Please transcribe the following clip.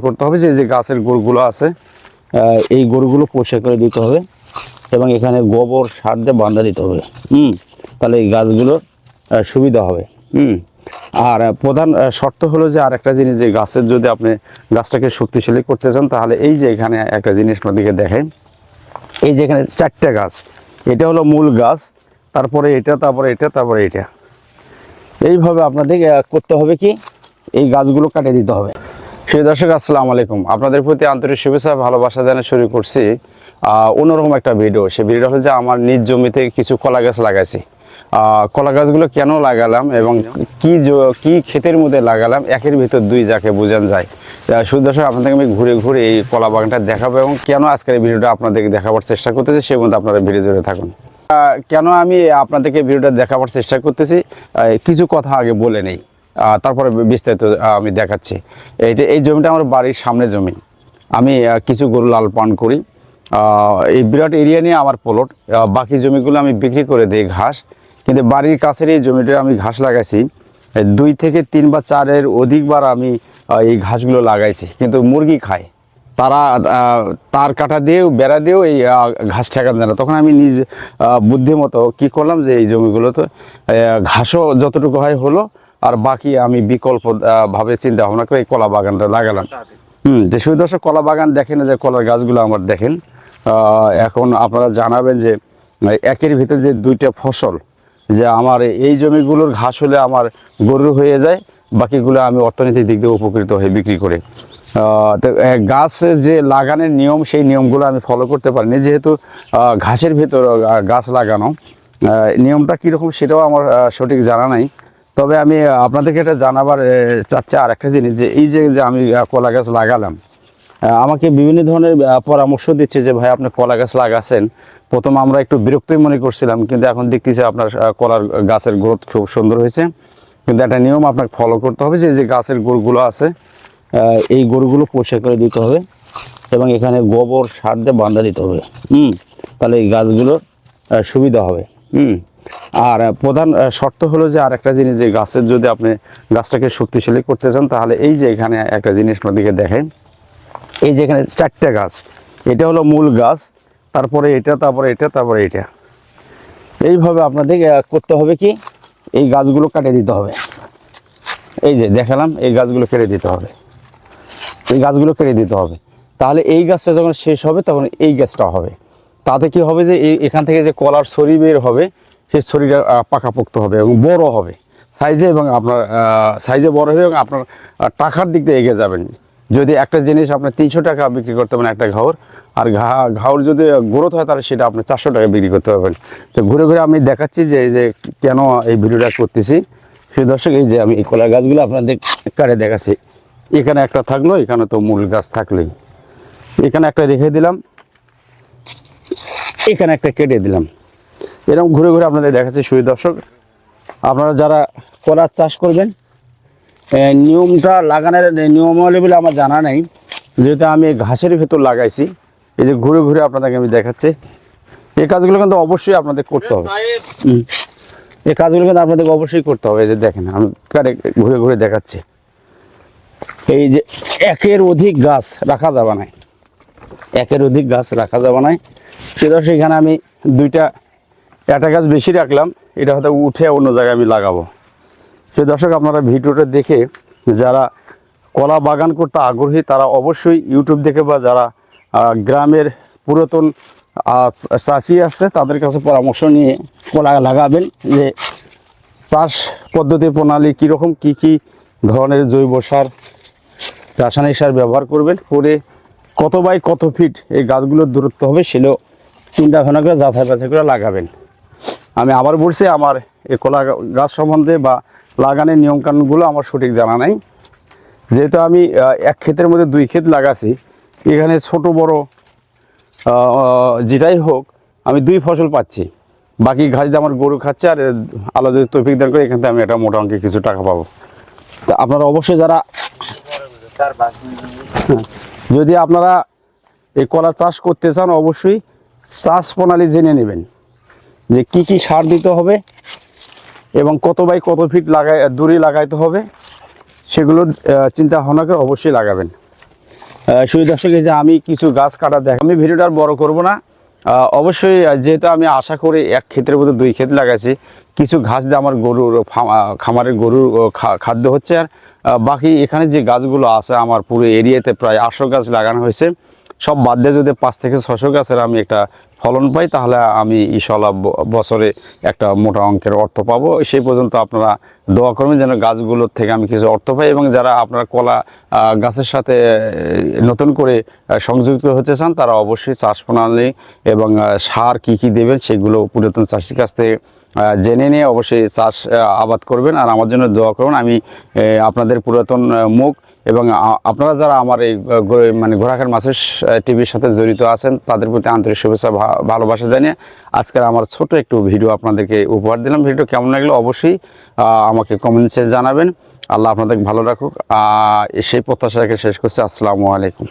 করতে হবে যে যে গাছের গরুগুলো আছে এই গরুগুলো পরিষ্কার করে দিতে হবে এবং এখানে গোবর সার দিয়ে বান্ধা দিতে হবে। হুম, তাহলে এই গাছগুলোর সুবিধা হবে। হুম, আর প্রধান শর্ত হলো যে আর একটা জিনিস, যে গাছের যদি আপনি গাছটাকে শক্তিশালী করতে চান, তাহলে এই যে এখানে একটা জিনিস আপনাদেরকে দেখেন, এই যে এখানে চারটা গাছ, এটা হলো মূল গাছ, তারপরে এটা তারপরে এটা তারপরে এটা। এইভাবে আপনাদের করতে হবে কি? এই গাছগুলো কাটিয়ে দিতে হবে। সেই দর্শক, আসসালামু আলাইকুম। আপনাদের প্রতি আন্তরিক শুভেচ্ছা ভালোবাসা জানিয়ে শুরু করছি অন্যরকম একটা ভিডিও। সেই ভিডিও হলো যে আমার নিজ জমিতে কিছু কলা গাছ লাগাইছি। কলা গাছগুলো কেন লাগালাম এবং কি কি ক্ষেতের মধ্যে লাগালাম, একের ভিতর দুই যাকে বোঝান যায়। শুধু দর্শক, আপনাদেরকে আমি ঘুরে ঘুরে এই কলা বাগানটা দেখাবো এবং কেন আজকের এই ভিডিওটা আপনাদেরকে দেখাবার চেষ্টা করতেছি সেই মধ্যে আপনারা ভিডিও জুড়ে থাকুন। কেন আমি আপনাদেরকে ভিডিওটা দেখাবার চেষ্টা করতেছি কিছু কথা আগে বলে নেই। তারপরে বিস্তারিত আমি দেখাচ্ছি। এইটা এই জমিটা আমার বাড়ির সামনে জমি। আমি কিছু গরু লাল পান করি। এই বিরাট এরিয়া নিয়ে আমার প্লট। বাকি জমিগুলো আমি বিক্রি করে দিই ঘাস। কিন্তু বাড়ির কাছের এই জমিটা আমি ঘাস লাগাইছি। দুই থেকে তিন বা চারের অধিকবার আমি এই ঘাসগুলো লাগাইছি। কিন্তু মুরগি খায়। তারা তার কাটা দিয়েও, বেড়া দিয়েও এই ঘাস ঠেকান যায় না। তখন আমি নিজ বুদ্ধিমতো কি করলাম যে এই জমিগুলোতে ঘাসও যতটুকু হয় হলো আর বাকি আমি বিকল্প ভাবে চিন্তা ভাবনা করে এই কলা বাগানটা লাগালাম। হুম, যে শুধু দর্শক কলা বাগান দেখেন যে কলার গাছগুলো আমার দেখেন এখন আপনারা জানাবেন যে একের ভিতরে যে দুইটা ফসল, যে আমার এই জমিগুলোর ঘাস হলে আমার গরু হয়ে যায়, বাকিগুলো আমি অর্থনৈতিক দিক দিয়ে উপকৃত হয়ে বিক্রি করে। গাছ যে লাগানোর নিয়ম, সেই নিয়মগুলো আমি ফলো করতে পারিনি, যেহেতু ঘাসের ভিতর গাছ লাগানো নিয়মটা কীরকম সেটাও আমার সঠিক জানা নাই। তবে আমি আপনাদেরকে এটা জানাবার চাচ্ছি আর একটা জিনিস যে, এই যে যে আমি কলা গাছ লাগালাম আমাকে বিভিন্ন ধরনের পরামর্শ দিচ্ছে যে, ভাই, আপনি কলা গাছ লাগাছেন। প্রথম আমরা একটু বিরক্তই মনে করছিলাম, কিন্তু এখন দেখতেছি আপনার কলার গাছের গ্রোথ খুব সুন্দর হয়েছে। কিন্তু একটা নিয়ম আপনাকে ফলো করতে হবে যে যে গাছের গরুগুলো আছে এই গরুগুলো পরিষ্কার করে দিতে হবে এবং এখানে গোবর সার দিয়ে বান্ধা দিতে হবে। হুম, তাহলে এই গাছগুলোর সুবিধা হবে। হুম। আর প্রধান শর্ত হলো যে আর একটা জিনিস, যে গাছের যদি আপনি গাছটাকে শক্তিশালী করতে চান, তাহলে এই যে এখানে একটা জিনিস আপনাদেরকে দেখেন। এই যে এখানে চারটা গাছ, এটা হলো মূল গাছ, তারপরে এটা তারপরে এটা তারপরে এটা। এইভাবে আপনাদের করতে হবে কি? এই গাছগুলো কাটিয়ে দিতে হবে। এই যে দেখালাম, এই গাছগুলো কেটে দিতে হবে। এই গাছগুলো কেটে দিতে হবে। তাহলে এই গাছটা যখন শেষ হবে, তখন এই গাছটা হবে। তাতে কি হবে যে এখান থেকে যে কলার ছড়ি বের হবে ছড়িটা আহ, পাকাপোক্ত হবে এবং বড় হবে। সাইজে এবং আপনার সাইজে বড় হবে এবং আপনার টাকার দিক দিয়ে এগিয়ে যাবেন। যদি একটা জিনিস আপনার তিনশো টাকা বিক্রি করতে পারেন একটা ঘাওর আর ঘা ঘাওর যদি গ্রোথ হয় তাহলে সেটা আপনি চারশো টাকা বিক্রি করতে পারবেন। তো ঘুরে ঘুরে আমি দেখাচ্ছি যে যে কেন এই ভিডিওটা করতেছি। সেই দর্শক এই যে আমি এই কলার গাছগুলো আপনাদের কারে দেখাচ্ছি। এখানে একটা থাকল এখানে তো মূল গাছ থাকলোই। এখানে একটা রেখে দিলাম। এখানে একটা কেটে দিলাম। এরকম ঘুরে ঘুরে আপনাদের দেখাচ্ছি সুই দর্শক। আপনারা যারা কলার চাষ করবেন নিয়মটা লাগানোর নিয়মাবলী বলে আমার জানা নেই। যেহেতু আমি ঘাসের ভেতর লাগাইছি, এই যে ঘুরে ঘুরে আপনাদেরকে আমি দেখাচ্ছি। এই কাজগুলো কিন্তু অবশ্যই আপনাদের করতে হবে। এই কাজগুলো কিন্তু আপনাদেরকে অবশ্যই করতে হবে, এই যে দেখেন, আমি ঘুরে ঘুরে দেখাচ্ছি। এই যে একের অধিক গাছ রাখা যাবে না। একের অধিক গাছ রাখা যাবে না। সেটা সেখানে আমি দুইটা একটা গাছ বেশি রাখলাম, এটা হয়তো উঠে অন্য জায়গায় আমি লাগাবো। সে দর্শক, আপনারা ভিডিওটা দেখে যারা কলা বাগান করতে আগ্রহী, তারা অবশ্যই ইউটিউব দেখে বা যারা গ্রামের পুরাতন চাষি আসছে তাদের কাছে পরামর্শ নিয়ে কলা লাগাবেন যে চাষ পদ্ধতি প্রণালী কীরকম, কি কি ধরনের জৈব সার, রাসায়নিক সার ব্যবহার করবেন, করে কত বাই কত ফিট এই গাছগুলোর দূরত্ব হবে সেটাও চিন্তা ভাবনা করে যাচাই বাছাই করে লাগাবেন। আমি আবার বলছি, আমার এই কলা গাছ সম্বন্ধে বা লাগানোর নিয়মকানুনগুলো আমার সঠিক জানা নাই। যেহেতু আমি এক ক্ষেতের মধ্যে দুই ক্ষেত লাগাছি, এখানে ছোট বড় যেটাই হোক, আমি দুই ফসল পাচ্ছি। বাকি ঘাস দিয়ে আমার গরু খাচ্ছে আর আলাদা যদি তৌফিক দান করে, এখান থেকে আমি একটা মোটা অঙ্কে কিছু টাকা পাবো। তা আপনারা অবশ্যই যারা, যদি আপনারা এই কলা চাষ করতে চান, অবশ্যই চাষ প্রণালী জেনে নেবেন। যে কি কি সার দিতে হবে এবং কত বাই কত ফিট লাগাই, দূরে লাগাইতে হবে, সেগুলোর চিন্তা ভাবনা করে অবশ্যই লাগাবেন। সুই দর্শক যে আমি কিছু গাছ কাটা দেখ আমি ভিডিওটা আর বড় করব না। অবশ্যই যেহেতু আমি আশা করি এক ক্ষেত্রের মধ্যে দুই ক্ষেত লাগাইছি, কিছু ঘাস দিয়ে আমার গরুর খামারের গরুর খাদ্য হচ্ছে। আর বাকি এখানে যে গাছগুলো আছে, আমার পুরো এরিয়াতে প্রায় আটশো গাছ লাগানো হয়েছে। সব বাদ দিয়ে যদি পাঁচ থেকে ছশো গাছের আমি একটা ফলন পাই, তাহলে আমি ব- বছরে একটা মোটা অঙ্কের অর্থ পাবো। সেই পর্যন্ত আপনারা দোয়া করবেন যেন গাছগুলোর থেকে আমি কিছু অর্থ পাই এবং যারা আপনার কলা গাছের সাথে নতুন করে সংযুক্ত হতে চান, তারা অবশ্যই চাষ প্রণালী এবং সার কী কী দেবেন সেগুলো পুরাতন চাষির কাছ থেকে জেনে নিয়ে অবশ্যই চাষ আবাদ করবেন। আর আমার জন্য দোয়া করুন, আমি আপনাদের পুরাতন মুখ এবং আপনারা যারা আমার এই মানে ঘোরাখের মাছের টিভির সাথে জড়িত আছেন, তাদের প্রতি আন্তরিক শুভেচ্ছা ভালোবাসা জানিয়ে আজকের আমার ছোট একটু ভিডিও আপনাদেরকে উপহার দিলাম। ভিডিও কেমন লাগল অবশ্যই আমাকে কমেন্টসে জানাবেন। আল্লাহ আপনাদের ভালো রাখুক। সেই প্রত্যাশা রেখে শেষ করছি। আসসালামু আলাইকুম।